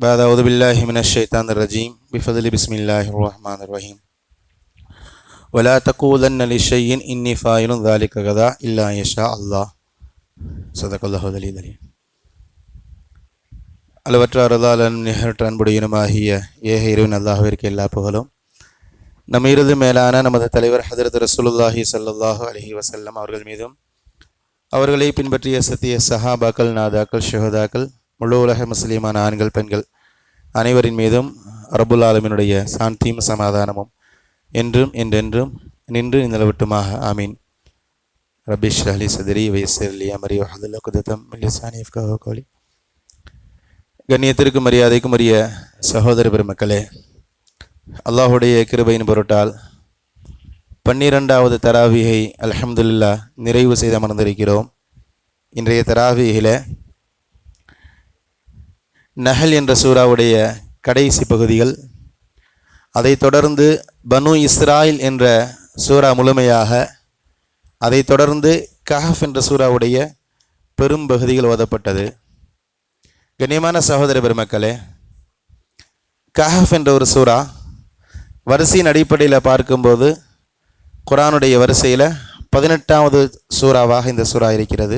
بعد أعوذ بالله من الشيطان الرجيم بفضل بسم الله الرحمن الرحيم ولا تقولن لشيء إني فاعل ذلك غدا إلا أن يشاء الله صدق الله العلي العليم அளவற்ற அருளாளன் நிகழ்ற்ற அன்புடையனுமாகிய ஏக இறைவன் அல்லாஹுவிற்கு எல்லா புகழும் நம் இறுதி மேலான நமது தலைவர் ஹதரத் ரசூலுல்லாஹி ஸல்லல்லாஹு அலைஹி வஸல்லம் அவர்கள் மீதும் அவர்களை பின்பற்றிய சத்திய சஹாபாக்கள் நாதாக்கள் ஷஹதாக்கள் முழு உலக முஸ்லீமான ஆண்கள் பெண்கள் அனைவரின் மீதும் அரபுல் ஆலமினுடைய சாந்தியும் சமாதானமும் என்றும் என்றென்றும் நின்று நிலவட்டுமாக. ஆமீன். ரபிஷ் அலி சதுரி வயசலி அமரி வஹதுல்ல குதத்தம் கோலி. கண்ணியத்திற்கும் மரியாதைக்கும் உரிய சகோதர பெருமக்களே அல்லாஹுடைய கிருபையின் பொருட்டால் பன்னிரெண்டாவது தராவிகை அல்ஹம்துலில்லா நிறைவு செய்து அமர்ந்திருக்கிறோம். இன்றைய தராவிகில நஹல் என்ற சூறாவுடைய கடைசி பகுதிகள். அதைத் தொடர்ந்து பனு இஸ்ராயில் என்ற சூறா முழுமையாக அதைத் தொடர்ந்து கஹஃப் என்ற சூறாவுடைய பெரும் பகுதிகள் ஓதப்பட்டது. கண்ணியமான சகோதர பெருமக்களே கஹஃப் என்ற ஒரு சூறா வரிசையின் அடிப்படையில் பார்க்கும்போது குரானுடைய வரிசையில் பதினெட்டாவது சூறாவாக இந்த சூறா இருக்கிறது.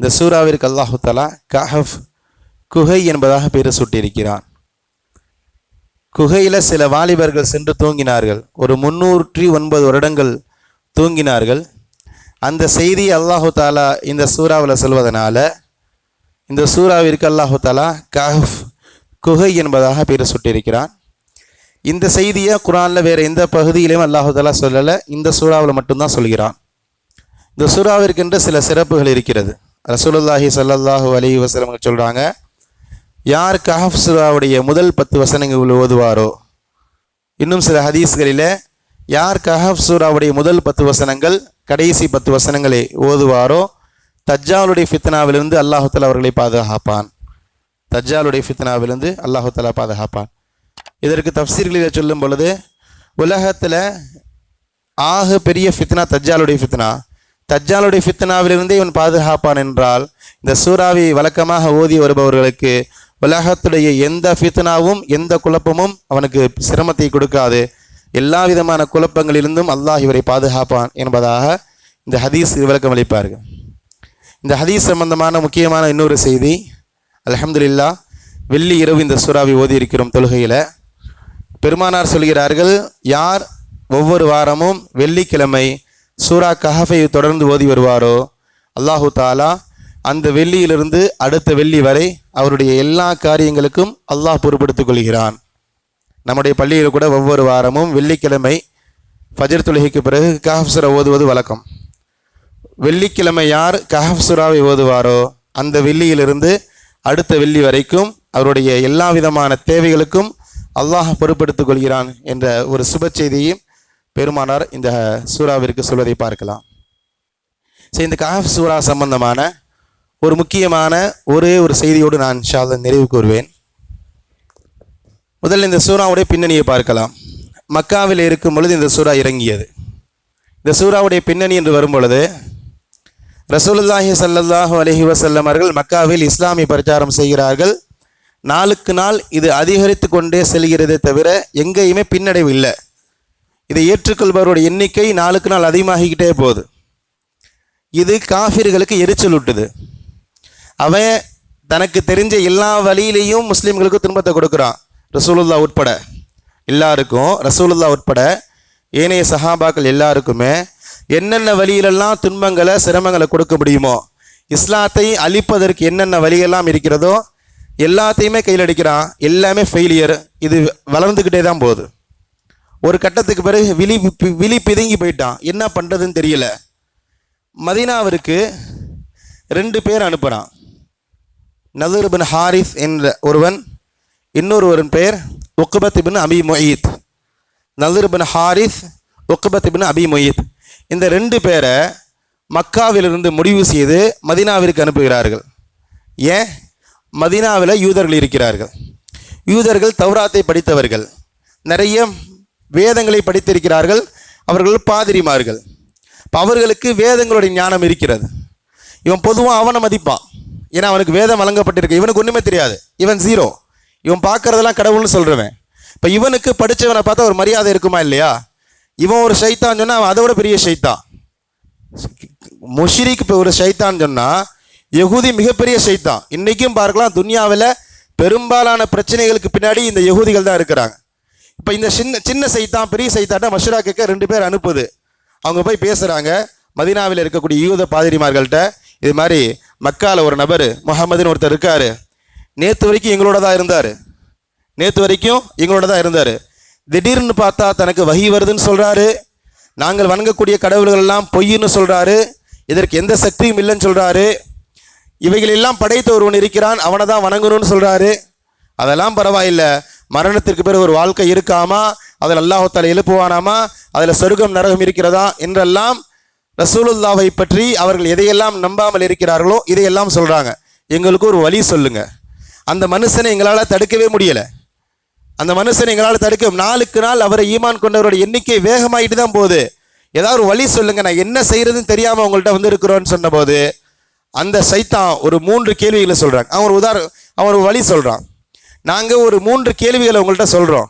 இந்த சூறாவிற்கு அல்லாஹு தலா கஹஃப் குகை என்பதாக பெயர் சூட்டியிருக்கிறான் குகையில் சில வாலிபர்கள் சென்று தூங்கினார்கள். ஒரு முன்னூற்றி ஒன்பது வருடங்கள் தூங்கினார்கள். அந்த செய்தி அல்லாஹு தாலா இந்த சூறாவில் சொல்வதனால இந்த சூறாவிற்கு அல்லாஹு தாலா கஹ் குகை என்பதாக பெயர் சுட்டியிருக்கிறான் இந்த செய்தியை குரானில் வேறு எந்த பகுதியிலையும் அல்லாஹு தாலா சொல்லலை. இந்த சூறாவில் மட்டும்தான் சொல்கிறான். இந்த சூறாவிற்கென்று சில சிறப்புகள் இருக்கிறது. ரசூலுல்லாஹி சல்லாஹூ அலி வஸல்லம் சொல்கிறாங்க யார் கஹஃப் சூராவுடைய முதல் பத்து வசனங்கள் ஓதுவாரோ? இன்னும் சில ஹதீஸ்களில் யார் கஹஃப் சூராவுடைய முதல் பத்து வசனங்கள் கடைசி பத்து வசனங்களை ஓதுவாரோ? தஜ்ஜாலுடைய ஃபித்னாவிலிருந்து அல்லாஹுத்தலா அவர்களை பாதுகாப்பான். தஜ்ஜாலுடைய ஃபித்னாவிலிருந்து அல்லாஹுத்தலா பாதுகாப்பான். இதற்கு தப்சீர்களில் சொல்லும் பொழுது உலகத்தில் ஆக பெரிய ஃபித்னா தஜ்ஜாலுடைய ஃபித்னா. தஜ்ஜாலுடைய ஃபித்னாவிலிருந்தே இவன் பாதுகாப்பான் என்றால் இந்த சூறாவை வழக்கமாக ஓதி வருபவர்களுக்கு உலகத்துடைய எந்த ஃபித்னாவும் எந்த குழப்பமும் அவனுக்கு சிரமத்தை கொடுக்காது. எல்லா விதமான குழப்பங்களிலிருந்தும் அல்லாஹ் இவரை பாதுகாப்பான் என்பதாக இந்த ஹதீஸ் விளக்கம் அளிப்பார்கள். இந்த ஹதீஸ் சம்பந்தமான முக்கியமான இன்னொரு செய்தி அலமதுல்லா வெள்ளி இரவு இந்த சூறாவை ஓதி இருக்கிறோம் தொழுகையில். பெருமானார் சொல்கிறார்கள் யார் ஒவ்வொரு வாரமும் வெள்ளிக்கிழமை சூரா கஹஃபை தொடர்ந்து ஓதி வருவாரோ அல்லாஹு தாலா அந்த வெள்ளியிலிருந்து அடுத்த வெள்ளி வரை அவருடைய எல்லா காரியங்களுக்கும் அல்லாஹ் பொறுப்படுத்திக் கொள்கிறான். நம்முடைய பள்ளியில் கூட ஒவ்வொரு வாரமும் வெள்ளிக்கிழமை ஃபஜர் தொழுகைக்கு பிறகு கஹப்சுரா ஓதுவது வழக்கம். வெள்ளிக்கிழமை யார் கஹப்சுராவை ஓதுவாரோ அந்த வெள்ளியிலிருந்து அடுத்த வெள்ளி வரைக்கும் அவருடைய எல்லா விதமான தேவைகளுக்கும் அல்லாஹ் பொறுப்படுத்திக் கொள்கிறான் என்ற ஒரு சுப செய்தியையும் பெருமானார் இந்த சூறாவிற்கு சொல்வதை பார்க்கலாம். சரி இந்த கஹப் சூரா சம்பந்தமான ஒரு முக்கியமான ஒரே ஒரு செய்தியோடு நான் ஷால நிறைவு கூறுவேன். முதல்ல இந்த சூறாவுடைய பின்னணியை பார்க்கலாம். மக்காவில் இருக்கும் பொழுது இந்த சூறா இறங்கியது. இந்த சூறாவுடைய பின்னணி என்று வரும் பொழுது ரசூலுல்லாஹி சல்லாஹூ அலஹி வசல்லம் அவர்கள் மக்காவில் இஸ்லாமிய பிரச்சாரம் செய்கிறார்கள். நாளுக்கு நாள் இது அதிகரித்து கொண்டே செல்கிறதே தவிர எங்கேயுமே பின்னடைவு இல்லை. இதை ஏற்றுக்கொள்பவருடைய எண்ணிக்கை நாளுக்கு நாள் அதிகமாகிக்கிட்டே போகுது. இது காஃபிர்களுக்கு எரிச்சல் விட்டுது அவன் தனக்கு தெரிஞ்ச எல்லா வழியிலையும் முஸ்லீம்களுக்கு துன்பத்தை கொடுக்குறான். ரசூலுல்லா உட்பட. எல்லாருக்கும் ரசூலுல்லா உட்பட ஏனைய சஹாபாக்கள் எல்லாருக்குமே என்னென்ன வழியிலெல்லாம் துன்பங்களை சிரமங்களை கொடுக்க முடியுமோ இஸ்லாத்தை அழிப்பதற்கு என்னென்ன வழியெல்லாம் இருக்கிறதோ எல்லாத்தையுமே கையில் அடிக்கிறான். எல்லாமே ஃபெயிலியர் இது வளர்ந்துக்கிட்டே தான் போகுது. ஒரு கட்டத்துக்கு பிறகு விழி பி- விழி பிதுங்கி போயிட்டான். என்ன பண்ணுறதுன்னு தெரியல. மதினாவிற்கு ரெண்டு பேர் அனுப்புகிறான் நதர் பின் ஹாரிஸ் என்ற ஒருவன் இன்னொருவரின் பெயர் Uqbah bin Abi Muait. Nadr bin Harith Uqbah bin Abi Muait. இந்த ரெண்டு பேரை மக்காவிலிருந்து முடிவு செய்து மதீனாவிற்கு அனுப்புகிறார்கள். ஏன்? மதீனாவில் யூதர்கள் இருக்கிறார்கள். யூதர்கள் தௌராத்தை படித்தவர்கள். நிறைய வேதங்களை படித்திருக்கிறார்கள். அவர்கள் பாதிரிமார்கள். இப்போ அவர்களுக்கு வேதங்களுடைய ஞானம் இருக்கிறது. இவன் பொதுவாக அவனை மதிப்பான். ஏன்னா அவனுக்கு வேதம் வழங்கப்பட்டிருக்கு. இவனுக்கு ஒன்றுமே தெரியாது. இவன் ஜீரோ இவன் பார்க்கறதெல்லாம் கடவுள்னு சொல்கிறவன் இப்போ இவனுக்கு படித்தவனை பார்த்தா ஒரு மரியாதை இருக்குமா இல்லையா? இவன் ஒரு சைத்தான் சொன்னால் அவன் அதை விட பெரிய ஷைத்தான் முஷிரிக்கு இப்போ ஒரு சைத்தான் சொன்னால் யகுதி மிகப்பெரிய சைத்தான். இன்றைக்கும் பார்க்கலாம் துனியாவில் பெரும்பாலான பிரச்சனைகளுக்கு பின்னாடி இந்த யகுதிகள் தான் இருக்கிறாங்க. இப்போ இந்த சின்ன சின்ன சைத்தான் பெரிய சைத்தாட்ட மஷூரா கேட்க ரெண்டு பேர் அனுப்புது. அவங்க போய் பேசுகிறாங்க மதீனாவில் இருக்கக்கூடிய யூத பாதிரிமார்கள்ட்ட இது மாதிரி மக்கால ஒரு நபர் முகமதுன்னு ஒருத்தர் இருக்கார். நேற்று வரைக்கும் எங்களோட தான் இருந்தார். நேற்று வரைக்கும் எங்களோட தான் இருந்தார். திடீர்னு பார்த்தா தனக்கு வகி வருதுன்னு சொல்கிறாரு நாங்கள் வணங்கக்கூடிய கடவுள்கள் எல்லாம் பொய்ன்னு சொல்கிறாரு இதற்கு எந்த சக்தியும் இல்லைன்னு சொல்கிறாரு இவைகளெல்லாம் படைத்த ஒருவன் இருக்கிறான் அவனை தான் வணங்கணும்னு சொல்கிறாரு அதெல்லாம் பரவாயில்லை. மரணத்திற்கு பிறகு ஒரு வாழ்க்கை இருக்காமா? அதில் அல்லாஹத்தால் எழுப்புவானாமா? அதில் சொர்க்கம் நரகம் இருக்கிறதா? என்றெல்லாம் ரசூலுல்லாவை பற்றி அவர்கள் எதையெல்லாம் நம்பாமல் இருக்கிறார்களோ இதையெல்லாம் சொல்கிறாங்க எங்களுக்கு ஒரு வழி சொல்லுங்க. அந்த மனுஷனை எங்களால் தடுக்கவே முடியலை. அந்த மனுஷனை எங்களால் தடுக்க நாளுக்கு நாள் அவரை ஈமான் கொண்டவரோட எண்ணிக்கை வேகமாகிட்டு தான் போகுது. ஏதாவது ஒரு வழி சொல்லுங்க. நான் என்ன செய்யறதுன்னு தெரியாமல் உங்கள்கிட்ட வந்து இருக்கிறோன்னு சொன்னபோது அந்த சைத்தான் ஒரு மூன்று கேள்விகளை சொல்கிறாங்க அவன் ஒரு உதாரணம் அவன் ஒரு வழி சொல்கிறான் நாங்கள் ஒரு மூன்று கேள்விகளை உங்கள்கிட்ட சொல்கிறோம்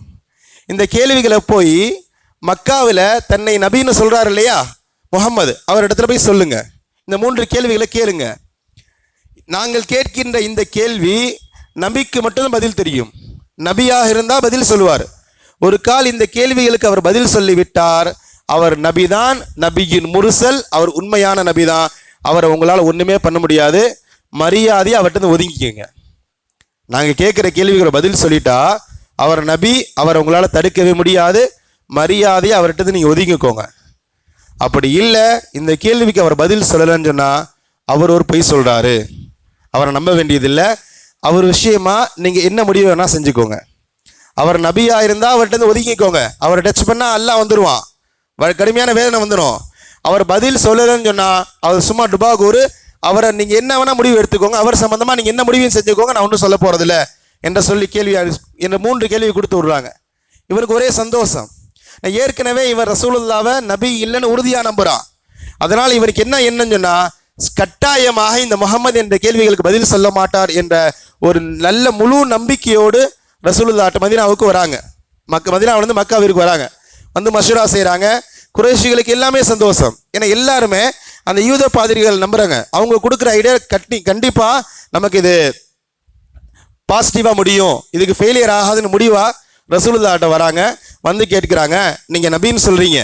இந்த கேள்விகளை போய் மக்காவில் தன்னை நபின்னு சொல்கிறார் இல்லையா? முகம்மது அவர் இடத்துல போய் சொல்லுங்க. இந்த மூன்று கேள்விகளை கேளுங்க. நாங்கள் கேட்கின்ற இந்த கேள்வி நபிக்கு மட்டும்தான் பதில் தெரியும். நபியாக இருந்தால் பதில் சொல்லுவார். ஒரு கால் இந்த கேள்விகளுக்கு அவர் பதில் சொல்லிவிட்டார். அவர் நபிதான் நபியின் முருசல் அவர் உண்மையான நபிதான். அவரை உங்களால் ஒன்றுமே பண்ண முடியாது. மரியாதையை அவர்கிட்ட ஒதுங்கிக்கோங்க. நாங்கள் கேட்குற கேள்விகளை பதில் சொல்லிட்டா அவர் நபி அவரை உங்களால் தடுக்கவே முடியாது. மரியாதையை அவர்கிட்ட நீங்கள் ஒதுங்கிக்கோங்க. அப்படி இல்லை இந்த கேள்விக்கு அவர் பதில் சொல்லலைன்னு சொன்னால் அவர் ஒரு பொய் சொல்கிறாரு அவரை நம்ப வேண்டியதில்லை. அவர் விஷயமா நீங்கள் என்ன முடிவு வேணால் செஞ்சுக்கோங்க. அவர் நபியாக இருந்தால் அவர்கிட்ட இருந்து ஒதுங்கிக்கோங்க அவரை டச் பண்ணால் எல்லாம் வந்துடுவான் கடுமையான வேதனை வந்துடும் அவர் பதில் சொல்லலைன்னு சொன்னால் அவர் சும்மா டுபாகூர் அவரை நீங்கள் என்ன வேணால் முடிவு எடுத்துக்கோங்க. அவர் சம்மந்தமாக நீங்கள் என்ன முடிவையும் செஞ்சுக்கோங்க. நான் ஒன்றும் சொல்ல போகிறதில்ல என்ற சொல்லி கேள்வி என்ற மூன்று கேள்வி கொடுத்து விடுறாங்க. இவருக்கு ஒரே சந்தோஷம். ஏற்கனவே இவர் ரசூலுல்லாவை நபி இல்லைன்னு உறுதியாக நம்புகிறான் அதனால் இவருக்கு என்ன என்னன்னு சொன்னால் கட்டாயமாக இந்த முகமது என்ற கேள்விகளுக்கு பதில் சொல்ல மாட்டார் என்ற ஒரு நல்ல முழு நம்பிக்கையோடு ரசூலுல்லாட்ட மதினாவுக்கு வராங்க. மக்க மதீனா வந்து மக்காவிற்கு வராங்க. வந்து மஷூரா செய்கிறாங்க குறைஷிகளுக்கு எல்லாமே சந்தோஷம். ஏன்னா எல்லாருமே அந்த யூத பாதிரிகள் நம்புகிறாங்க அவங்க கொடுக்குற ஐடியா கட்டி கண்டிப்பாக நமக்கு இது பாசிட்டிவாக முடியும். இதுக்கு ஃபெயிலியர் ஆகாதுன்னு முடிவாக ரசூலுல்லாட்ட வராங்க வந்து கேட்குறாங்க நீங்கள் நபின்னு சொல்கிறீங்க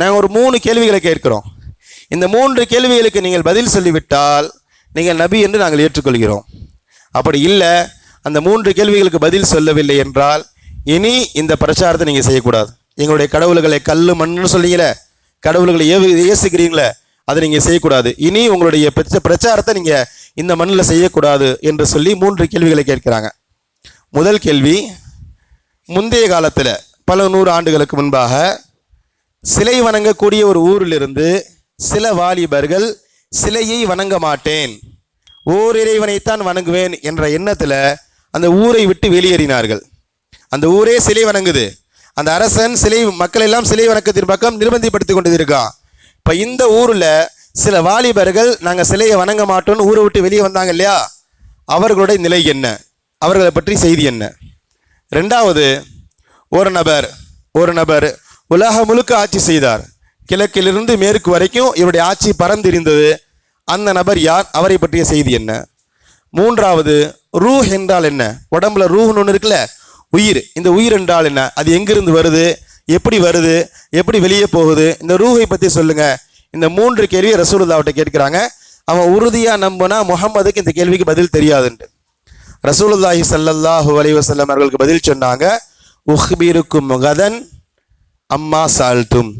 நாங்கள் ஒரு மூணு கேள்விகளை கேட்கிறோம். இந்த மூன்று கேள்விகளுக்கு நீங்கள் பதில் சொல்லிவிட்டால் நீங்கள் நபி என்று நாங்கள் ஏற்றுக்கொள்கிறோம். அப்படி இல்லை அந்த மூன்று கேள்விகளுக்கு பதில் சொல்லவில்லை என்றால் இனி இந்த பிரச்சாரத்தை நீங்கள் செய்யக்கூடாது. எங்களுடைய கடவுள்களை கல் மண்ணுன்னு சொன்னீங்களே கடவுள்களை ஏவு ஏசுகிறீங்களே அதை நீங்கள் செய்யக்கூடாது. இனி உங்களுடைய பிரச்ச பிரச்சாரத்தை நீங்கள் இந்த மண்ணில் செய்யக்கூடாது என்று சொல்லி மூன்று கேள்விகளை கேட்கிறாங்க. முதல் கேள்வி முந்தைய காலத்தில் பல நூறு ஆண்டுகளுக்கு முன்பாக சிலை வணங்கக்கூடிய ஒரு ஊரிலிருந்து சில வாலிபர்கள் சிலையை வணங்க மாட்டேன் ஓர் இறைவனைத்தான் வணங்குவேன் என்ற எண்ணத்தில் அந்த ஊரை விட்டு வெளியேறினார்கள். அந்த ஊரே சிலை வணங்குது. அந்த அரசன் சிலை மக்கள் எல்லாம் சிலை வணக்கத்தின் பக்கம் நிர்பந்திப்படுத்தி கொண்டு இருக்கான் இப்போ இந்த ஊரில் சில வாலிபர்கள் நாங்கள் சிலையை வணங்க மாட்டோம்னு ஊரை விட்டு வெளியே வந்தாங்க இல்லையா? அவர்களுடைய நிலை என்ன? அவர்களை பற்றி செய்தி என்ன? ரெண்டாவது ஒரு நபர் ஒரு நபர் உலகம் முழுக்க ஆட்சி செய்தார். கிழக்கிலிருந்து மேற்கு வரைக்கும் இவருடைய ஆட்சி பறந்திருந்தது அந்த நபர் யார்? அவரை பற்றிய செய்தி என்ன? மூன்றாவது ரூஹ் என்றால் என்ன? உடம்புல ரூஹ்னு ஒன்று இருக்குல்ல உயிர். இந்த உயிர் என்றால் என்ன? அது எங்கிருந்து வருது? எப்படி வருது? எப்படி வெளியே போகுது? இந்த ரூஹை பற்றி சொல்லுங்க. இந்த மூன்று கேள்வி ரசூலுல்லாவிட்ட கேட்குறாங்க. அவன் உறுதியாக நம்பினா முகம்மதுக்கு இந்த கேள்விக்கு பதில் தெரியாதுன்ட்டு. ரசூலுல்லாஹி சல்லல்லாஹு அலைஹி அவர்களுக்கு பதில் சொன்னாங்க உஹ்பீருக்கும் முகதன் அம்மா சால்தும்.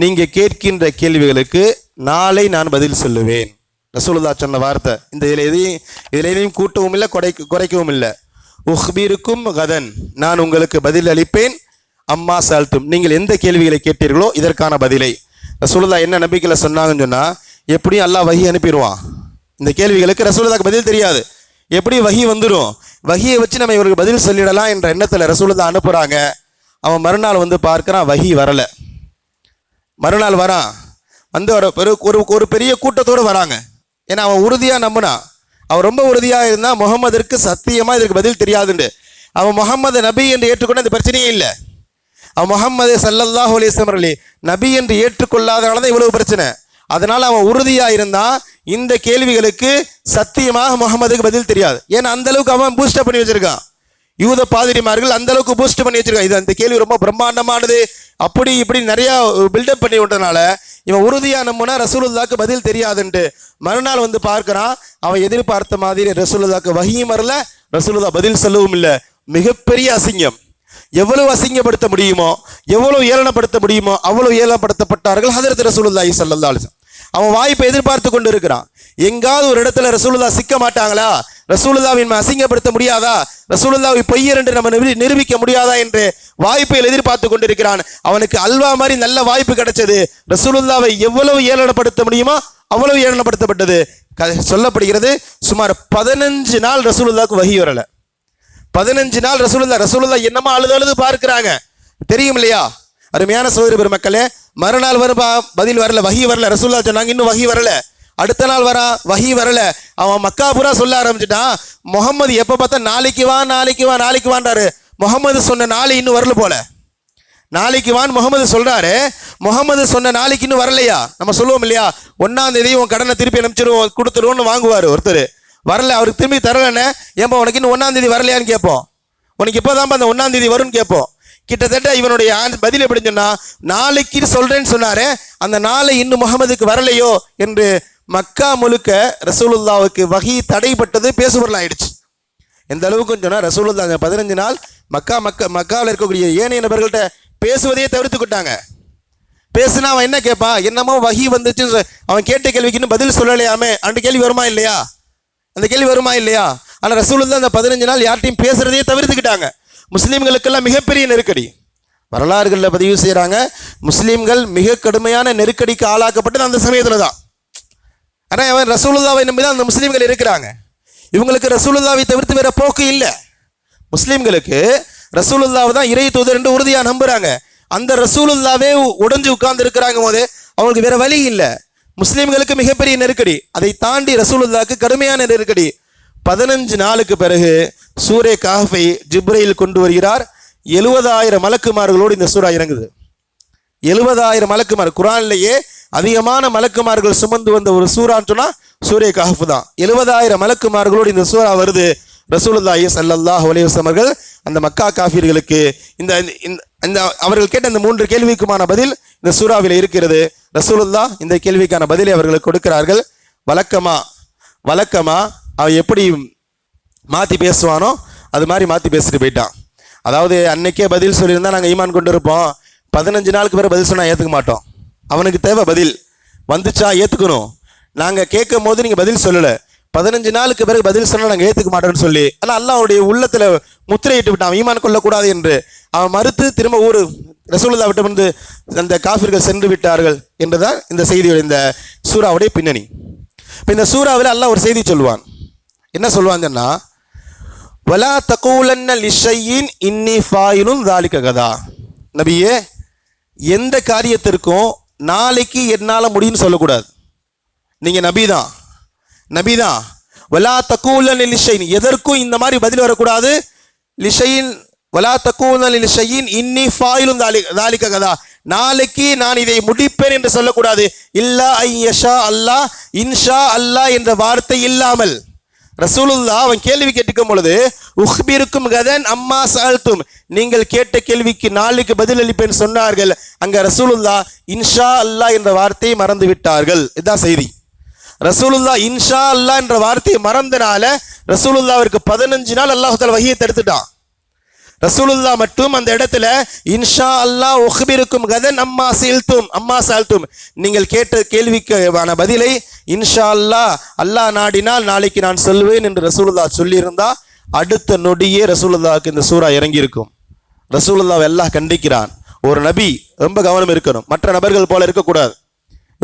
நீங்கள் கேட்கின்ற கேள்விகளுக்கு நாளை நான் பதில் சொல்லுவேன். ரசூலுல்லா சொன்ன வார்த்தை. இந்த இதில் எதையும் இதில் எதையும் கூட்டவும் இல்லை குறை குறைக்கவும் இல்லை. உஹ்பீருக்கும் கதன் நான் உங்களுக்கு பதில் அளிப்பேன் அம்மா சால்த்தும் நீங்கள் எந்த கேள்விகளை கேட்டீர்களோ இதற்கான பதிலை. ரசூலுல்லா என்ன நம்பிக்கையில் சொன்னாங்கன்னு சொன்னால் எப்படியும் அல்லா வகி அனுப்பிடுவான். இந்த கேள்விகளுக்கு ரசூலுல்லாக்கு பதில் தெரியாது. எப்படி வகி வந்துடும் வகியை வச்சு நம்ம இவருக்கு பதில் சொல்லிடலாம் என்ற எண்ணத்தில் ரசூலுல்லா அனுப்புகிறாங்க அவன் மறுநாள் வந்து பார்க்குறான் வகி வரலை. மறுநாள் வரான். வந்து ஒரு பெரு- ஒரு ஒரு பெரிய கூட்டத்தோடு வராங்க. ஏன்னா அவன் உறுதியாக நம்பினான் அவன் ரொம்ப உறுதியாக இருந்தால் முகமதுக்கு சத்தியமாக இதற்கு பதில் தெரியாதுண்டு. அவன் முகமது நபி என்று ஏற்றுக்கொண்ட அந்த பிரச்சனையே இல்லை. அவன் முகமது சல்லல்லாஹ் அலிஸ்லம் அவர்களே நபி என்று ஏற்றுக்கொள்ளாதனால தான் இவ்வளவு பிரச்சனை. அதனால் அவன் உறுதியாக இருந்தான் இந்த கேள்விகளுக்கு சத்தியமாக முகமதுக்கு பதில் தெரியாது. ஏன்னா அந்தளவுக்கு அவன் பூஸ்டப் பண்ணி வச்சுருக்கான். யூத பாதிரிமார்கள் அந்த அளவுக்கு பூஸ்ட் பண்ணி வச்சிருக்கான். இது அந்த கேள்வி ரொம்ப பிரம்மாண்டமானது. அப்படி இப்படி நிறையா பில்டப் பண்ணி விட்டனால இவன் உறுதியாக நம்பினா ரசூலுல்லாக்கு பதில் தெரியாதுன்ட்டு. மறுநாள் வந்து பார்க்குறான் அவன் எதிர்பார்த்த மாதிரி ரசூலுல்லாக்கு வகியும் வரல ரசூலுல்லா பதில் சொல்லவும் இல்லை. மிகப்பெரிய அசிங்கம். எவ்வளவு அசிங்கப்படுத்த முடியுமோ எவ்வளவு ஏளனப்படுத்த முடியுமோ அவ்வளவு ஏளனப்படுத்தப்பட்டார்கள் ஹதரத் ரசூலுல்லாஹி ஸல்லல்லாஹு அலைஹி அவன் வாய்ப்பை எதிர்பார்த்து கொண்டு இருக்கிறான் எங்காவது ஒரு இடத்துல ரசூலுல்லா சிக்க மாட்டாங்களா? ரசூலுல்லாவின் அசிங்கப்படுத்த முடியாதா? ரசூலுல்லாவை பொய்யர் என்று நம்ம நிரூபிக்க முடியாதா என்று வாய்ப்பை எதிர்பார்த்து கொண்டிருக்கிறான். அவனுக்கு அல்வா மாதிரி நல்ல வாய்ப்பு கிடைச்சது. ரசூலுல்லாவை எவ்வளவு ஏளனப்படுத்த முடியுமோ அவ்வளவு ஏளனப்படுத்தப்பட்டது. க- சொல்லப்படுகிறது சுமார் பதினஞ்சு நாள் ரசூலுல்லாவுக்கு வகி வரலை. பதினஞ்சு நாள் ரசூலுல்லா ரசூலுல்லா என்னமா அழுது அழுது பார்க்கிறாங்க. தெரியும் இல்லையா? அருமையான சோதரி பெருமக்களே மறுநாள் வரும் பா- பதில் வரல வகி வரல ரசூல்லா சொன்னாங்க இன்னும் வகி வரல. அடுத்த நாள் வரா வகி வரல. அவன் மக்கா பூரா சொல்ல ஆரம்பிச்சிட்டான் முகமது எப்போ பார்த்தா நாளைக்கு வா நாளைக்கு வா நாளைக்கு வான்றாரு. முகமது சொன்ன நாளை இன்னும் வரல போல. நாளைக்கு வான் முகமது சொல்றாரு முகமது சொன்ன நாளைக்கு இன்னும் வரலையா? நம்ம சொல்லுவோம் இல்லையா? ஒன்னாம் தேதி உன் கடனை திருப்பி அனுப்பிச்சிருவோம் கொடுத்துருவோம்னு வாங்குவார் ஒருத்தர். வரல அவருக்கு திரும்பி தரலன்னு ஏன்பா உனக்கு இன்னும் ஒன்றாம் தேதி வரலையான்னு கேட்போம். உனக்கு இப்போதான்ப்பா அந்த ஒன்றாம் தேதி வரும்னு கேட்போம். கிட்டத்தட்ட இவனுடைய பதில் எப்படி சொன்னா நாளைக்கு சொல்றேன்னு சொன்னாரு அந்த நாளை இன்னும் முகமதுக்கு வரலையோ என்று மக்கா முழுக்க ரசூலுல்லாவுக்கு வகி தடைப்பட்டது பேசுபொருள் ஆயிடுச்சு. எந்த அளவுக்கு சொன்னா ரசூலுல்லா அந்த பதினஞ்சு நாள் மக்கா மக்கா மக்காவில் இருக்கக்கூடிய ஏனைய நபர்கள்ட்ட பேசுவதையே தவிர்த்துக்கிட்டாங்க பேசுனா அவன் என்ன கேட்பான் என்னமோ வகி வந்துச்சு அவன் கேட்ட கேள்விக்கு இன்னும் பதில் சொல்லலையாமே? அந்த கேள்வி வருமா இல்லையா? அந்த கேள்வி வருமா இல்லையா? ஆனால் ரசூலுல்லா அந்த பதினஞ்சு நாள் யார்ட்டையும் பேசுறதையே தவிர்த்துக்கிட்டாங்க. முஸ்லீம்களுக்கெல்லாம் மிகப்பெரிய நெருக்கடி. வரலாறுகளில் பதிவு செய்கிறாங்க முஸ்லீம்கள் மிக கடுமையான நெருக்கடிக்கு ஆளாக்கப்பட்டது அந்த சமயத்தில் தான். ஆனால் அவன் ரசூலுல்லாவை நம்பி தான் அந்த முஸ்லீம்கள் இருக்கிறாங்க. இவங்களுக்கு ரசூலுல்லாவை தவிர்த்து வேற போக்கு இல்லை. முஸ்லீம்களுக்கு ரசூலுல்லாவை தான் இறை தூதர் என்று உறுதியாக நம்புகிறாங்க அந்த ரசூலுல்லாவே உடைஞ்சு உட்கார்ந்து இருக்கிறாங்க போது அவங்களுக்கு வேற வழி இல்லை. முஸ்லீம்களுக்கு மிகப்பெரிய நெருக்கடி. அதை தாண்டி ரசூலுல்லாவுக்கு கடுமையான நெருக்கடி. பதினஞ்சு நாளுக்கு பிறகு சூரே காஃபை ஜிப்ரையில் கொண்டு வருகிறார். எழுபதாயிரம் மலக்குமார்களோடு இந்த சூறா இறங்குது. எழுபதாயிரம் மலக்குமார் குரான்லேயே அதிகமான மலக்குமார்கள் சுமந்து வந்த ஒரு சூறான்னு சொன்னால் சூரிய கஹஃப் தான். எழுபதாயிரம் மலக்குமார்களோடு இந்த சூறா வருது. ரசூலுல்லாஹி ஸல்லல்லாஹு அலைஹி அவர்கள் அந்த மக்கா காஃபியர்களுக்கு இந்த இந்த இந்த அவர்கள் கேட்ட இந்த மூன்று கேள்விக்குமான பதில் இந்த சூறாவில் இருக்கிறது. ரசூலுல்லா இந்த கேள்விக்கான பதிலை அவர்களுக்கு கொடுக்கிறார்கள். வழக்கமா வழக்கமா அவ எப்படி மாற்றி பேசுவானோ அது மாதிரி மாற்றி பேசிட்டு போயிட்டான். அதாவது அன்னைக்கே பதில் சொல்லியிருந்தா நாங்கள் ஈமான் கொண்டு இருப்போம். பதினஞ்சு நாளுக்கு பிறகு பதில் சொன்னால் ஏற்றுக்க மாட்டோம். அவனுக்கு தேவை பதில். வந்துச்சா ஏற்றுக்கணும் நாங்கள் கேட்கும் போது நீங்கள் பதில் சொல்லலை. பதினஞ்சு நாளுக்கு பிறகு பதில் சொன்னால் நாங்கள் ஏற்றுக்க மாட்டோம்னு சொல்லி ஆனால் அல்லாவுடைய உள்ளத்தில் முத்திரையிட்டு விட்டான். ஈமான் கொள்ளக்கூடாது என்று. அவன் மறுத்து திரும்ப ஊர் ரசூலுல்லா விட்டு வந்து அந்த காஃபிர்கள் சென்று விட்டார்கள் என்றுதான் இந்த செய்தியோட இந்த சூறாவுடைய பின்னணி. இப்போ இந்த சூறாவில் அல்லாஹ் ஒரு செய்தி சொல்லுவான். என்ன சொல்லுவாங்கன்னா வலா தகூலன்ன லிஷையின் இன்னி ஃபாயிலும் தாலிக்க கதா நபியே எந்த காரியத்திற்கும் நாளைக்கு என்னால் முடியும்னு சொல்லக்கூடாது. நீங்கள் நபி தான் நபி தான் வலா தகூலன் லிஷையின் எதற்கும் இந்த மாதிரி பதில் வரக்கூடாது லிஷையின் வலா தகூலன் லிஷையின் இன்னி ஃபாயிலும் தாலி தாலிக்க கதா நாளைக்கு நான் இதை முடிப்பேன் என்று சொல்லக்கூடாது இல்லா ஐ யஷா அல்லாஹ் இன்ஷா அல்லா என்ற வார்த்தை இல்லாமல் ரசூலுல்லா அவன் கேள்வி கேட்டுக்கும் பொழுது உஹ்பிருக்கும் கதன் அம்மா சால்தும் நீங்கள் கேட்ட கேள்விக்கு நாளைக்கு பதில் அளிப்பேன் சொன்னார்கள். அங்க ரசூலுல்லா இன்ஷா அல்லாஹ் என்ற வார்த்தையை மறந்து விட்டார்கள். இதுதான் செய்தி. ரசூலுல்லா இன்ஷா அல்லாஹ் என்ற வார்த்தையை மறந்தனால ரசூலுல்லாவிற்கு பதினஞ்சு நாள் அல்லாஹால வகையை தடுத்துட்டான். ரசூலுல்லா மட்டும் அந்த இடத்துல இன்ஷா அல்லாஹ் ஒஹ்பிருக்கும் கதன் அம்மா சீல்தும் அம்மா சால்தும். நீங்கள் கேட்ட கேள்விக்கான பதிலை இன்ஷா அல்லாஹ் அல்லாஹ் நாடினால் நாளைக்கு நான் சொல்வேன் என்று ரசூலுல்லா சொல்லியிருந்தா அடுத்த நொடியே ரசூலுல்லாவுக்கு இந்த சூறா இறங்கியிருக்கும். ரசூலுல்லாவை எல்லாம் கண்டிக்கிறான். ஒரு நபி ரொம்ப கவனம் இருக்கணும். மற்ற நபர்கள் போல இருக்கக்கூடாது.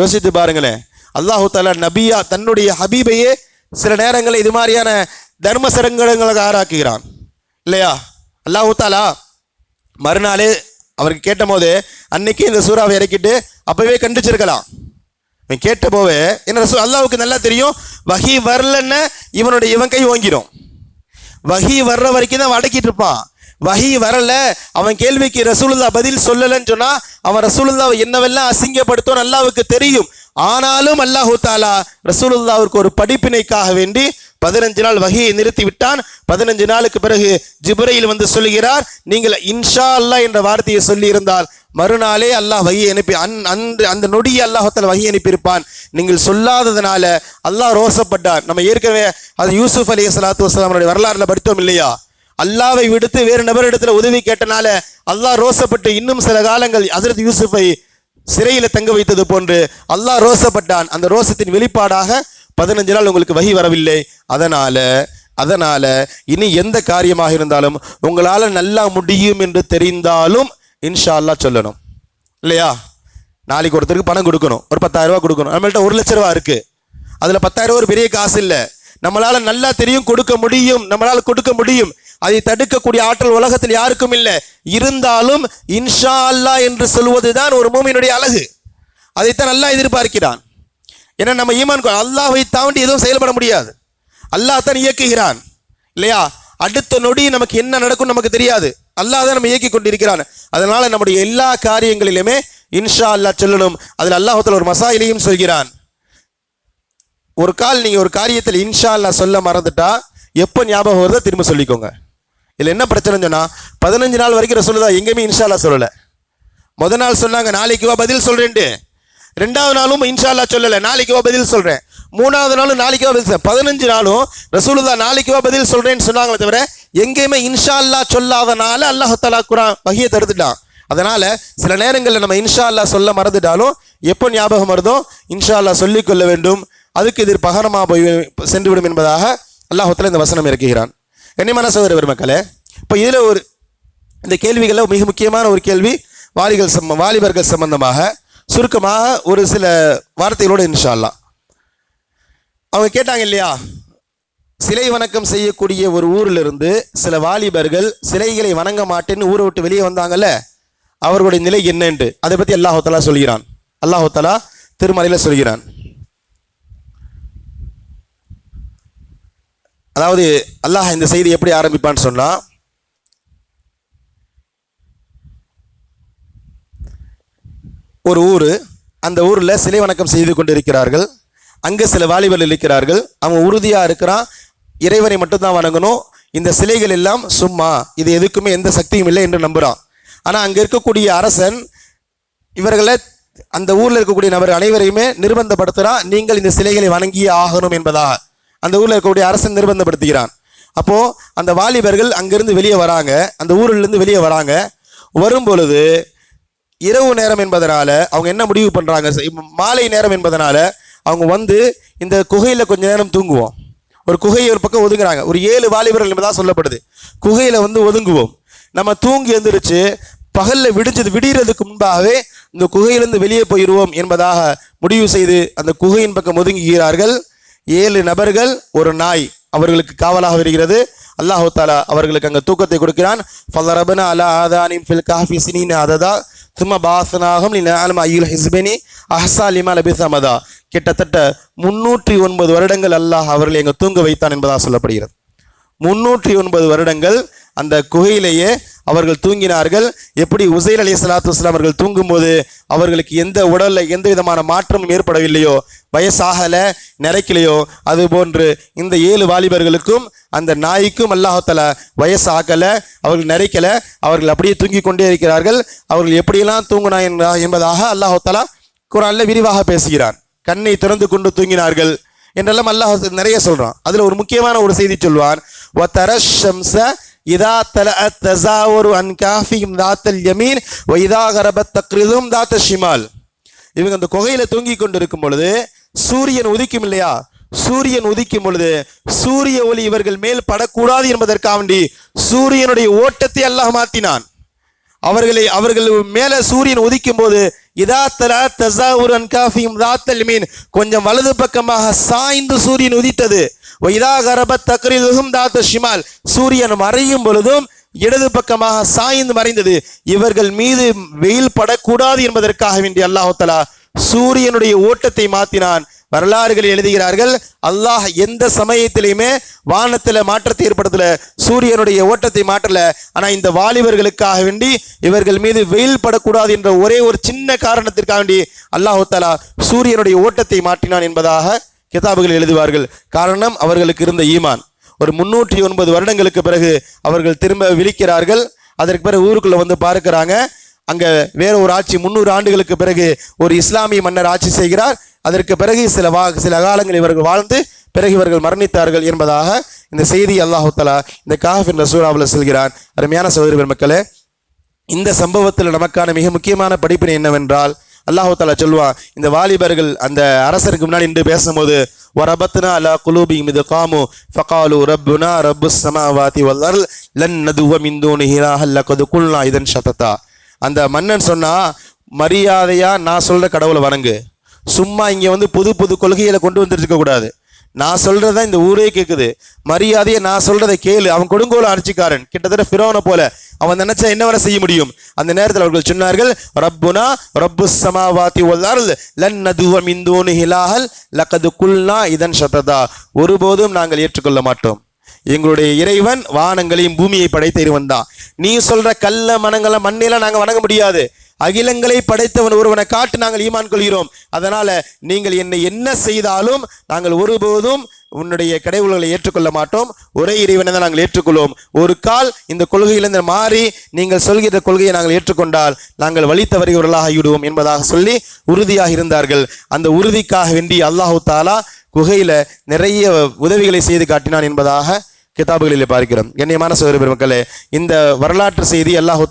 யோசித்து பாருங்களேன். அல்லாஹு தாலா நபியா தன்னுடைய ஹபீபையே சில நேரங்களில் இது மாதிரியான தர்ம சரங்கங்களுக்கு ஆராக்குகிறான் இல்லையா? அல்லாஹு தாலா மறுநாளே அவருக்கு கேட்ட போது இந்த சூறாவை இறக்கிட்டு அப்பவே கண்டிச்சிருக்கலாம். இவன் கேட்ட போவே என்ன அல்லாவுக்கு நல்லா தெரியும் வஹி வரலன்னு இவனுடைய இவன் கை ஓங்கிடும். வஹி வர்ற வரைக்கும் தான் வடக்கிட்டு அடக்கிட்டு இருப்பான். வஹி வரல அவன் கேள்விக்கு ரசூலுல்லா பதில் சொல்லலைன்னு சொன்னா அவன் ரசூலுல்லாவை என்னவெல்லாம் அசிங்கப்படுத்தும் அல்லாவுக்கு தெரியும். ஆனாலும் அல்லாஹு தாலா ரசூலுல்லாவிற்கு ஒரு படிப்பினைக்காக வேண்டி பதினஞ்சு நாள் வகையை நிறுத்திவிட்டான். பதினஞ்சு நாளுக்கு பிறகு ஜிப்ரையில் வந்து சொல்லுகிறார் நீங்கள் இன்ஷா அல்லாஹ் என்ற வார்த்தையை சொல்லி இருந்தால் மறுநாளே அல்லாஹ் வகையை அனுப்பி அந் அன்று அந்த நொடியை அல்லாஹத்தால் வகையை அனுப்பியிருப்பான். நீங்கள் சொல்லாததுனால அல்லாஹ் ரோசப்பட்டார். நம்ம ஏற்கனவே அது யூசுப் அலி சலாத்து வஸ்லாமனுடைய வரலாறுல படித்தோம் இல்லையா? அல்லாவை விடுத்து வேறு நபரிடத்துல உதவி கேட்டனால அல்லாஹ் ரோசப்பட்டு இன்னும் சில காலங்கள் அசரத் யூசுஃபை சிறையில் தங்க வைத்தது போன்று அல்லாஹ் ரோசப்பட்டான். அந்த ரோசத்தின் வெளிப்பாடாக பதினஞ்சு நாள் உங்களுக்கு வகி வரவில்லை. அதனால் அதனால் இனி எந்த காரியமாக இருந்தாலும் உங்களால் நல்லா முடியும் என்று தெரிந்தாலும் இன்ஷா அல்லாஹ் சொல்லணும். இல்லையா? நாளைக்கு ஒருத்தருக்கு பணம் கொடுக்கணும். ஒரு பத்தாயிரரூபா கொடுக்கணும். நம்மள்கிட்ட ஒரு லட்ச ரூபா இருக்கு. அதில் பத்தாயிரம் ஒரு பெரிய காசு இல்லை. நம்மளால் நல்லா தெரியும் கொடுக்க முடியும் நம்மளால் கொடுக்க முடியும். அதை தடுக்கக்கூடிய ஆற்றல் உலகத்தில் யாருக்கும் இல்லை. இருந்தாலும் இன்ஷா அல்லா என்று சொல்வதுதான் ஒரு மூமியினுடைய அழகு. அதைத்தான் நல்லா எதிர்பார்க்கிறான். ஏன்னா நம்ம ஈமான் அல்லாஹை தாண்டி எதுவும் செயல்பட முடியாது. அல்லாஹ் தான் இயக்குகிறான். இல்லையா? அடுத்த நொடி நமக்கு என்ன நடக்கும் நமக்கு தெரியாது. அல்லாஹ் தான் நம்ம இயக்கி கொண்டிருக்கிறான். அதனால நம்முடைய எல்லா காரியங்களிலுமே இன்ஷா அல்லாஹ் சொல்லணும். அதில் அல்லாஹத்தில் ஒரு மசாயிலையும் சொல்கிறான். ஒரு கால் நீங்கள் ஒரு காரியத்தில் இன்ஷா அல்லாஹ் சொல்ல மறந்துட்டா எப்போ ஞாபகம் வருதோ திரும்ப சொல்லிக்கோங்க. இதில் என்ன பிரச்சனைன்னு சொன்னால் பதினஞ்சு நாள் வரைக்கும் சொல்லுதா எங்கேயுமே இன்ஷா அல்லா சொல்லலை. முத நாள் சொன்னாங்க நாளைக்கு வா பதில் சொல்கிறேன்ட்டு ரெண்டாவது நாளும் இன்ஷா அல்லாஹ் சொல்லல. நாளைக்கு வா பதில் சொல்கிறேன் மூணாவது நாளும் நாளைக்கு வா பதில் பதினஞ்சு நாளும் ரசூலுதா நாளைக்கு வா பதில் சொல்கிறேன்னு சொன்னாங்களே தவிர எங்கேயுமே இன்ஷா அல்லாஹ் சொல்லாதனால அல்லாஹ் குரான் வகையை தடுத்துட்டான். அதனால் சில நேரங்களில் நம்ம இன்ஷா அல்லாஹ் சொல்ல மறந்துட்டாலும் எப்போ ஞாபகம் வருதோ இன்ஷா அல்லாஹ் சொல்லிக் கொள்ள வேண்டும். அதுக்கு எதிர் பகரமாக போய் சென்றுவிடும் என்பதாக அல்லாஹத்தில் இந்த வசனம் இறக்குகிறான். கண்ணியமான சகோதர பெருமக்களே இப்போ இதில் ஒரு இந்த கேள்விகளில் மிக முக்கியமான ஒரு கேள்வி வாலிகள் சம்ம வாலிபர்கள் சம்பந்தமாக சுருக்கமாக ஒரு சில வார்த்தைகளோடு இன்ஷால்லாம் அவங்க கேட்டாங்க இல்லையா? சிலை வணக்கம் செய்யக்கூடிய ஒரு ஊரில் இருந்து சில வாலிபர்கள் சிலைகளை வணங்க மாட்டேன்னு ஊரை விட்டு வெளியே வந்தாங்கல்ல? அவர்களுடைய நிலை என்னன்னு அதை பற்றி அல்லாஹோத்தலா சொல்கிறான். அல்லாஹோத்தலா திருமலையில் சொல்கிறான். அதாவது அல்லாஹ் இந்த செய்தி எப்படி ஆரம்பிப்பான்னு சொன்னால் ஒரு ஊர் அந்த ஊரில் சிலை வணக்கம் செய்து கொண்டிருக்கிறார்கள். அங்கே சில வாலிபர்கள் இருக்கிறார்கள். அவன் உறுதியாக இருக்கிறான். இறைவனை மட்டும்தான் வணங்கணும். இந்த சிலைகள் எல்லாம் சும்மா. இது எதுக்குமே எந்த சக்தியும் இல்லை என்று நம்புகிறான் ஆனால் அங்கே இருக்கக்கூடிய அரசன் இவர்களை அந்த ஊரில் இருக்கக்கூடிய நபர் அனைவரையுமே நிர்பந்தப்படுத்துகிறான் நீங்கள் இந்த சிலைகளை வணங்கியே ஆகணும் என்பதாக அந்த ஊரில் இருக்கக்கூடிய அரசன் நிர்பந்தப்படுத்துகிறான். அப்போது அந்த வாலிபர்கள் அங்கேருந்து வெளியே வராங்க. அந்த ஊரிலிருந்து வெளியே வராங்க. வரும் பொழுது இரவு நேரம் என்பதனால் அவங்க என்ன முடிவு பண்ணுறாங்க மாலை நேரம் என்பதனால் அவங்க வந்து இந்த குகையில் கொஞ்ச நேரம் தூங்குவோம். ஒரு குகையை ஒரு பக்கம் ஒதுங்குறாங்க. ஒரு ஏழு வாலிபர்கள் தான் சொல்லப்படுது. குகையில் வந்து ஒதுங்குவோம். நம்ம தூங்கி எழுந்திரிச்சு பகலில் விடிஞ்சது விடிகிறதுக்கு முன்பாகவே இந்த குகையிலிருந்து வெளியே போயிடுவோம் என்பதாக முடிவு செய்து அந்த குகையின் பக்கம் ஒதுங்குகிறார்கள் ஏழு நபர்கள் ஒரு நாய் அவர்களுக்கு காவலாக வருகிறது. அல்லாஹு தாலா அவர்களுக்கு அங்கே தூக்கத்தை கொடுக்கிறான். ஃபலரபன அலா ஆதானிம் ஃபில் காஃபி சினீன அததா சும்மா பாசனாகும் ஆலம் ஐயுல் ஹிஸ்பெனி அஹ்சா லிமா லபிசமதா கிட்டத்தட்ட முன்னூற்றி ஒன்பது வருடங்கள் அல்லாஹ் அவர்களை எங்கள் தூங்க வைத்தான் என்பதாக சொல்லப்படுகிறது. முன்னூற்றி ஒன்பது வருடங்கள் அந்த குகையிலேயே அவர்கள் தூங்கினார்கள். எப்படி உசைல் அலி சலாத்து வஸ்லாம் அவர்கள் தூங்கும்போது அவர்களுக்கு எந்த உடலில் எந்த விதமான மாற்றமும் ஏற்படவில்லையோ வயசாகலை நிறைக்கலையோ அது போன்று இந்த ஏழு வாலிபர்களுக்கும் அந்த நாய்க்கும் அல்லாஹால வயசாகலை அவர்கள் நிறைக்கலை அவர்கள் அப்படியே தூங்கி கொண்டே இருக்கிறார்கள். அவர்கள் எப்படியெல்லாம் தூங்கினா என்பதாக அல்லாஹாலா குரானில் விரிவாக பேசுகிறான். கண்ணை திறந்து கொண்டு தூங்கினார்கள் என்றெல்லாம் அல்லாஹ் நிறைய சொல்கிறான் அதில் ஒரு முக்கியமான ஒரு செய்தி சொல்வான். "வதர இதா தல தஸாவரு அன் காஃபியும் தாத்தல் யமீன் வ இதா கரபத் தக்ரிதும் தாத்த ஷிமால் இவங்க அந்த குகையில தூங்கி கொண்டிருக்கும் பொழுது சூரியன் உதிக்கும் இல்லையா? சூரியன் உதிக்கும் பொழுது சூரிய ஒளி இவர்கள் மேல் படக்கூடாது என்பதற்காக வேண்டி சூரியனுடைய ஓட்டத்தை அல்லாஹ் மாத்தினான். அவர்களை அவர்கள் மேல சூரியன் உதிக்கும் போது இதா தலா தசாவுரன் காஃபியும் தாத்தல் மீன். கொஞ்சம் வலது பக்கமாக சாய்ந்து சூரியன் உதித்தது. இதா கரபத் தக்ரிதுகும் தாத்த ஷிமால் சூரியன் மறையும் பொழுதும் இடது பக்கமாக சாய்ந்து மறைந்தது. இவர்கள் மீது வெயில் படக்கூடாது என்பதற்காக வேண்டி அல்லாஹுத்தலா சூரியனுடைய ஓட்டத்தை மாத்தினான். வரலாறுகள் எழுதுகிறார்கள் அல்லாஹ் எந்த சமயத்திலையுமே வானத்தில் மாற்றத்தை ஏற்படுத்தல சூரியனுடைய ஓட்டத்தை மாற்றல. ஆனால் இந்த வாலிபர்களுக்காக வேண்டி இவர்கள் மீது வெயில் படக்கூடாது என்ற ஒரே ஒரு சின்ன காரணத்திற்காக வேண்டி அல்லாஹு தாலா சூரியனுடைய ஓட்டத்தை மாற்றினான் என்பதாக கிதாபுகள் எழுதுவார்கள். காரணம் அவர்களுக்கு இருந்த ஈமான். ஒரு முன்னூற்றி ஒன்பது வருடங்களுக்கு பிறகு அவர்கள் திரும்ப விழிக்கிறார்கள். அதற்கு பிறகு ஊருக்குள்ளே வந்து பார்க்கிறாங்க. அங்கே வேற ஒரு ஆட்சி முன்னூறு ஆண்டுகளுக்கு பிறகு ஒரு இஸ்லாமிய மன்னர் ஆட்சி செய்கிறார். அதற்கு பிறகு சில வா சில காலங்கள் இவர்கள் வாழ்ந்து பிறகு இவர்கள் மரணித்தார்கள் என்பதாக இந்த செய்தி அல்லாஹுத்தலா இந்த காஃப் என்ற சூறாவில் செல்கிறான். அருமையான சகோதரி மக்களே இந்த சம்பவத்தில் நமக்கான மிக முக்கியமான படிப்பினை என்னவென்றால் அல்லாஹு தாலா சொல்லுவான் இந்த வாலிபர்கள் அந்த அரசருக்கு முன்னாடி நின்று பேசும்போது வரபத்னா அலா குலூபி மிது காமு ஃபகாலு ரப்புனா ரப்பு சமாவாதி வல்லர் லன் நதுவ மிந்தூனி ஹிராஹல் கொது குல்னா இதன் ஷததா. அந்த மன்னன் சொன்னா மரியாதையா நான் சொல்ற கடவுளை வணங்கு. சும்மா இங்கே வந்து புது புது கொள்கைகளை கொண்டு வந்துருக்க கூடாது நான் சொல்றத இந்த ஊரே கேட்குது மரியாதையை நான் சொல்றதை கேளு. அவன் கொடுங்கோல அடிச்சுக்காரன் கிட்டத்தட்ட ஃபிரோனை போல. அவன் நினைச்சா என்ன வர செய்ய முடியும்? அந்த நேரத்தில் அவர்கள் சொன்னார்கள் ரப்புனா ரப்பு சமாவாத்தி ஒல்லார் லன் நதுவம் இந்தோனு ஹிலாஹல் லக்கது குல்னா இதன் சததா ஒருபோதும் நாங்கள் ஏற்றுக்கொள்ள மாட்டோம். எங்களுடைய இறைவன் வானங்களையும் பூமியை படைத்த இறைவன் தான் நீ சொல்ற கல்ல மனங்களை மண்ணில நாங்கள் வணங்க முடியாது. அகிலங்களை படைத்தவன் ஒருவனை காட்டு நாங்கள் ஈமான் கொள்கிறோம் அதனால் நீங்கள் என்னை என்ன செய்தாலும் நாங்கள் ஒருபோதும் உன்னுடைய கடவுள்களை ஏற்றுக்கொள்ள மாட்டோம். ஒரே இறைவனை தான் நாங்கள் ஏற்றுக்கொள்வோம். ஒரு கால் இந்த கொள்கையிலிருந்து மாறி நீங்கள் சொல்கிற கொள்கையை நாங்கள் ஏற்றுக்கொண்டால் நாங்கள் வழி தவறியவர்களாக ஆகிவிடுவோம் என்பதாக சொல்லி உறுதியாக இருந்தார்கள். அந்த உறுதிக்காக வேண்டி அல்லாஹு தாலா குகையில் நிறைய உதவிகளை செய்து காட்டினான் என்பதாக கிதாபுகளிலே பார்க்கிறோம். கண்ணியமான சோதரி பெருமக்களே இந்த வரலாற்று செய்தி அல்லாஹு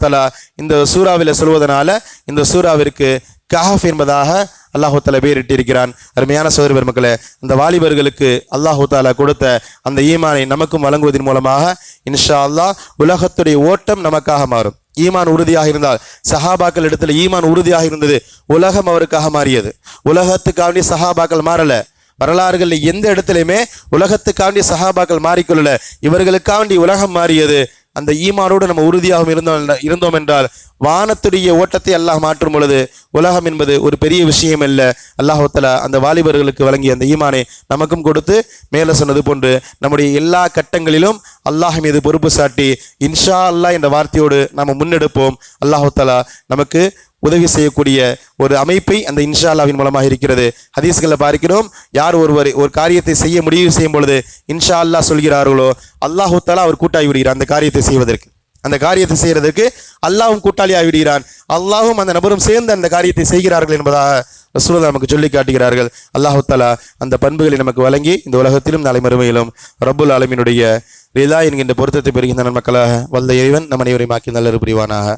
இந்த சூறாவில் சொல்வதனால இந்த சூறாவிற்கு கஹாஃப் என்பதாக அல்லாஹு தாலா பேரிட்டிருக்கிறான் அருமையான சோதரி பெருமக்களே அந்த வாலிபர்களுக்கு அல்லாஹு தாலா கொடுத்த அந்த ஈமானை நமக்கும் வழங்குவதன் மூலமாக இன்ஷா அல்லாஹ் உலகத்துடைய ஓட்டம் நமக்காக மாறும். ஈமான் உறுதியாக இருந்தால் சஹாபாக்கள் இடத்துல ஈமான் உறுதியாக இருந்தது உலகம் அவருக்காக மாறியது. உலகத்துக்காண்டி சஹாபாக்கள் மாறலை. வரலாறுகளில் எந்த இடத்துலையுமே உலகத்துக்காண்டி சஹாபாக்கள் மாறிக்கொள்ளல. இவர்களுக்காண்டி உலகம் மாறியது. அந்த ஈமானோடு நம்ம உறுதியாகவும் இருந்தோம் இருந்தோம் என்றால் வானத்துடைய ஓட்டத்தை அல்லாஹ் மாற்றும் பொழுது உலகம் என்பது ஒரு பெரிய விஷயம் அல்ல. அல்லாஹால அந்த வாலிபர்களுக்கு வழங்கிய அந்த ஈமானை நமக்கும் கொடுத்து மேலே சொன்னது போன்று நம்முடைய எல்லா கட்டங்களிலும் அல்லாஹ் மீது பொறுப்பு சாட்டி இன்ஷா அல்லாஹ் என்ற வார்த்தையோடு நாம் முன்னெடுப்போம். அல்லாஹத்தலா நமக்கு உதவி செய்யக்கூடிய ஒரு அமைப்பை அந்த இன்ஷா மூலமாக இருக்கிறது. ஹதீஸ்களில் பார்க்கிறோம் யார் ஒருவர் ஒரு காரியத்தை செய்ய முடிவு செய்யும் பொழுது இன்ஷா அல்லாஹ் சொல்கிறார்களோ அல்லாஹு தாலா அவர் கூட்டாகி விடுகிறார் அந்த காரியத்தை செய்வதற்கு. அந்த காரியத்தை செய்கிறதுக்கு அல்லாவும் கூட்டாளி ஆகிவிடுகிறான் அல்லாவும் அந்த நபரும் சேர்ந்து அந்த காரியத்தை செய்கிறார்கள் என்பதாக ரசூலுல்லாஹ் நமக்கு சொல்லி காட்டுகிறார்கள். அல்லாஹு தாலா அந்த பண்புகளை நமக்கு வழங்கி இந்த உலகத்திலும் நாளை மறுமையிலும் ரபுல் ஆலமினுடைய ரிலா என்கின்ற பொருத்தத்தை பெறுகின்ற மக்களாக வல்ல இறைவன் நம் அனைவரையும் ஆக்கி நல்லது புரிவானாக.